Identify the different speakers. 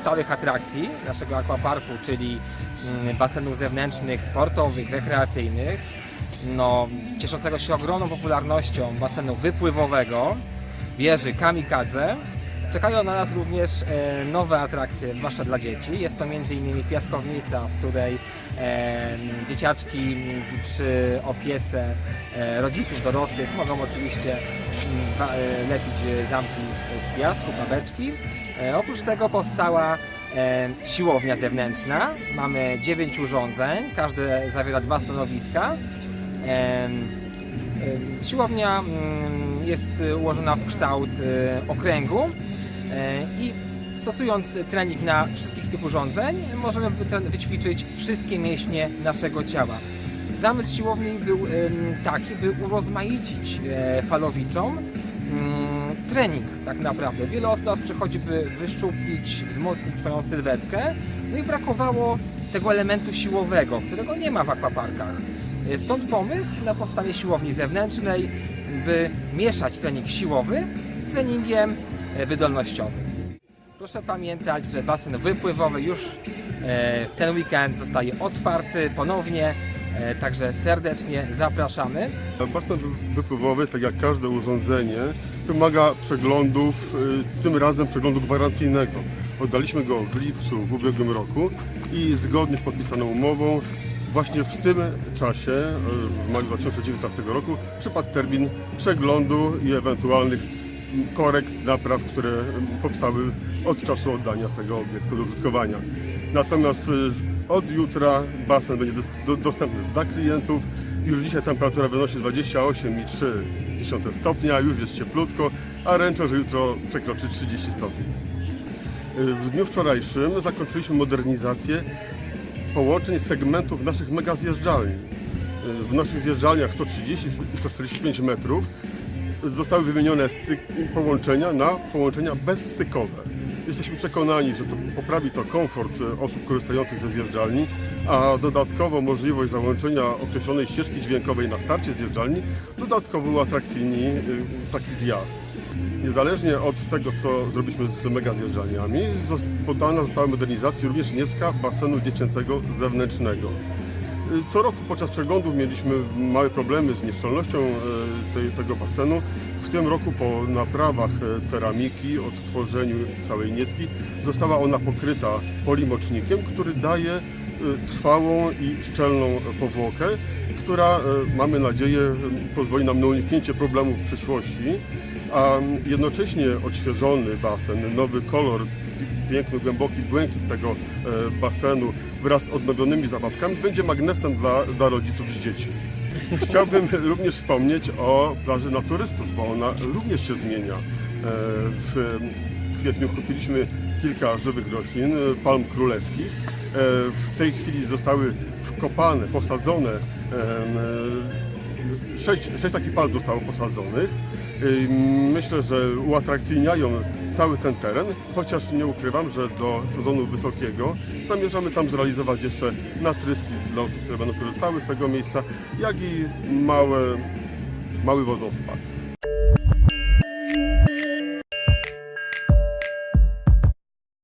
Speaker 1: stałych atrakcji naszego aquaparku, czyli mm, basenów zewnętrznych, sportowych, rekreacyjnych, no, cieszącego się ogromną popularnością basenu wypływowego, wieży Kamikadze, czekają na nas również e, nowe atrakcje, zwłaszcza dla dzieci. Jest to m.in. piaskownica, w której e, dzieciaczki przy opiece e, rodziców dorosłych mogą oczywiście m, ba- e, lepić zamki z piasku, babeczki. Oprócz tego powstała siłownia zewnętrzna. Mamy 9 urządzeń, każde zawiera dwa stanowiska. Siłownia mm, jest ułożona w kształt okręgu i stosując trening na wszystkich tych urządzeń możemy wyćwiczyć wszystkie mięśnie naszego ciała. Zamysł siłowni był taki, by urozmaicić e, falowiczom mm, trening tak naprawdę. Wiele osób przychodzi, by wyszczuplić, wzmocnić swoją sylwetkę, no i brakowało tego elementu siłowego, którego nie ma w aquaparkach. E, Stąd pomysł na powstanie siłowni zewnętrznej, by mieszać trening siłowy z treningiem e, wydolnościowym. Proszę pamiętać, że basen wypływowy już e, w ten weekend zostaje otwarty ponownie, e, także serdecznie zapraszamy.
Speaker 2: Basen wy- wypływowy, tak jak każde urządzenie, wymaga przeglądów, tym razem przeglądu gwarancyjnego. Oddaliśmy go w lipcu w ubiegłym roku i zgodnie z podpisaną umową właśnie w tym czasie, w maju 2019 roku, przypadł termin przeglądu i ewentualnych korekt, napraw, które powstały od czasu oddania tego obiektu do użytkowania. Natomiast y, od jutra basen będzie dos- do- dostępny dla klientów. Już dzisiaj temperatura wynosi 28,3 stopnia, już jest cieplutko, a ręczę, że jutro przekroczy 30 stopni. Y, W dniu wczorajszym zakończyliśmy modernizację połączeń segmentów naszych mega zjeżdżalni. W naszych zjeżdżalniach 130 i 145 metrów zostały wymienione połączenia na połączenia bezstykowe. Jesteśmy przekonani, że to poprawi to komfort e, osób korzystających ze zjeżdżalni, a dodatkowo możliwość załączenia określonej ścieżki dźwiękowej na starcie zjeżdżalni dodatkowo uatrakcyjni e, taki zjazd. Niezależnie od tego, co zrobiliśmy z mega zjeżdżalniami, poddana została modernizacji również niecka basenu dziecięcego zewnętrznego. Co roku podczas przeglądów mieliśmy małe problemy z nieszczelnością e, tego basenu. W tym roku po naprawach e, ceramiki, odtworzeniu całej niecki została ona pokryta polimocznikiem, który daje e, trwałą i szczelną powłokę, która mamy nadzieję pozwoli nam na uniknięcie problemów w przyszłości, a jednocześnie odświeżony basen, nowy kolor piękny, głęboki błękit tego e, basenu wraz z odnowionymi zabawkami będzie magnesem dla, dla rodziców z dziećmi. Chciałbym również wspomnieć o plaży naturystów, bo ona również się zmienia. E, W kwietniu kupiliśmy kilka żywych roślin, e, palm królewskich. W tej chwili zostały wkopane, posadzone sześć, sześć takich palm zostało posadzonych. Myślę, że uatrakcyjniają cały ten teren, chociaż nie ukrywam, że do sezonu wysokiego zamierzamy tam zrealizować jeszcze natryski dla osób, które będą korzystały z tego miejsca, jak i małe, mały wodospad.